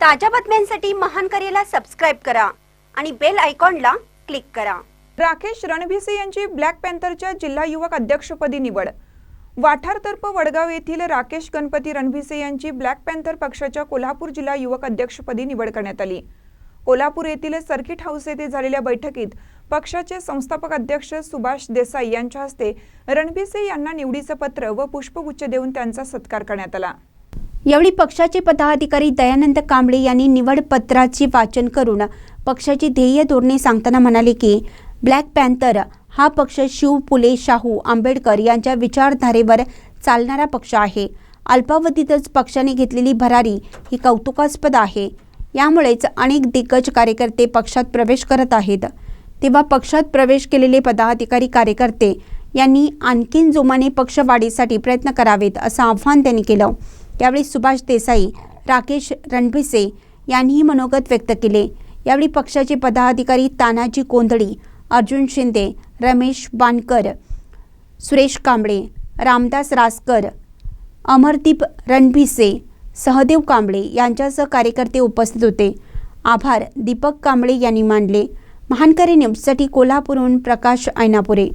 ताज्या बातम्यांसाठी महान करेला सबस्क्राईब करा आणि बेल आयकॉनला क्लिक करा. राकेश रणभिसे यांची ब्लॅक पॅन्थरच्या जिल्हा युवक अध्यक्षपदी निवड. वाठारतर्फ वडगाव येथील राकेश गणपती रणभिसे यांची ब्लॅक पॅन्थर पक्षाच्या कोल्हापूर जिल्हा युवक अध्यक्षपदी निवड करण्यात आली. कोल्हापूर येथील सर्किट हाऊस येथे झालेल्या बैठकीत पक्षाचे संस्थापक अध्यक्ष सुभाष देसाई यांच्या हस्ते रणभिसे यांना निवडीचं पत्र व पुष्पगुच्छ देऊन त्यांचा सत्कार करण्यात आला. यावेळी पक्षाचे पदाधिकारी दयानंद कांबळे यांनी निवड पत्राचे वाचन करून पक्षाची ध्येय धोरणे सांगताना म्हणाले की ब्लॅक पॅन्थर हा पक्ष शिव फुले शाहू आंबेडकर यांच्या विचारधारेवर चालणारा पक्ष आहे. अल्पावधीतच पक्षाने घेतलेली भरारी ही कौतुकास्पद आहे. यामुळेच अनेक दिग्गज कार्यकर्ते पक्षात प्रवेश करत आहेत. तेव्हा पक्षात प्रवेश केलेले पदाधिकारी कार्यकर्ते यांनी आणखीन जोमाने पक्षवाढीसाठी प्रयत्न करावेत असं आव्हान त्यांनी केलं. यावेळी सुभाष देसाई राकेश रणभिसे यांनीही मनोगत व्यक्त केले. यावेळी पक्षाचे पदाधिकारी तानाजी कोंदळी अर्जुन शिंदे रमेश बानकर सुरेश कांबळे रामदास रासकर अमरदीप रणभिसे सहदेव कांबळे यांच्यासह कार्यकर्ते उपस्थित होते. आभार दीपक कांबळे यांनी मानले. महानकरी न्यूजसाठी कोल्हापूरहून प्रकाश ऐनापुरे.